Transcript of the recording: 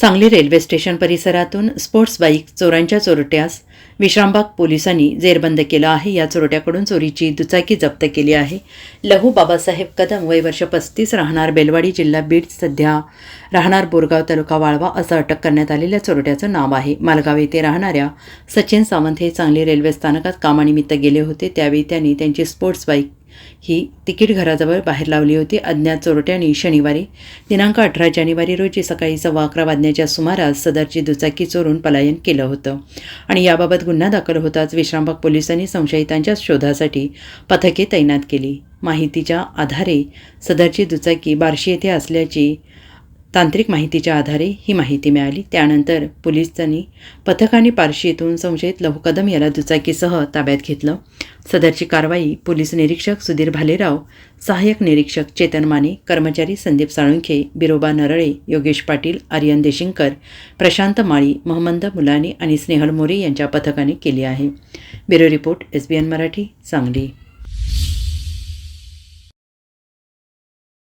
Sangli railway station परिसरातून sports bike चोरांच्या चोरट्यास विश्रामबाग पोलिसांनी जेरबंद केलं आहे. या चोरट्याकडून चोरीची दुचाकी जप्त केली आहे. लहू बाबासाहेब कदम वय वर्ष पस्तीस राहणार बेलवाडी जिल्हा बीड सध्या राहणार बोरगाव तालुका वाळवा असं अटक करण्यात आलेल्या चोरट्याचं नाव आहे. मालगाव येथे राहणाऱ्या सचिन सावंत हे सांगली रेल्वे स्थानकात कामानिमित्त गेले होते. त्यावेळी त्यांनी त्यांची स्पोर्ट्स बाईक ही तिकीट घराजवळ बाहेर लावली होती. अज्ञात चोरट्यांनी शनिवारी दिनांक अठरा जानेवारी रोजी सकाळी सव्वा अकरा वाजण्याच्या सुमारास सदरची दुचाकी चोरून पलायन केलं होतं आणि याबाबत गुन्हा दाखल होताच विश्रामबाग पोलिसांनी संशयितांच्या शोधासाठी पथके तैनात केली. माहितीच्या आधारे सदरची दुचाकी बार्शी येथे असल्याची तांत्रिक माहितीच्या आधारे ही माहिती मिळाली. त्यानंतर पोलिसांनी पथकाने पारशी येथून संशयित लहू कदम याला दुचाकीसह ताब्यात घेतलं. सदरची कारवाई पोलीस निरीक्षक सुधीर भालेराव सहाय्यक निरीक्षक चेतन माने कर्मचारी संदीप साळुंखे बिरोबा नरळे योगेश पाटील आर्यन देशिंकर प्रशांत माळी महमंद मुलानी आणि स्नेहल मोरे यांच्या पथकाने केली आहे. Bureau report S B N Marathi Sangli.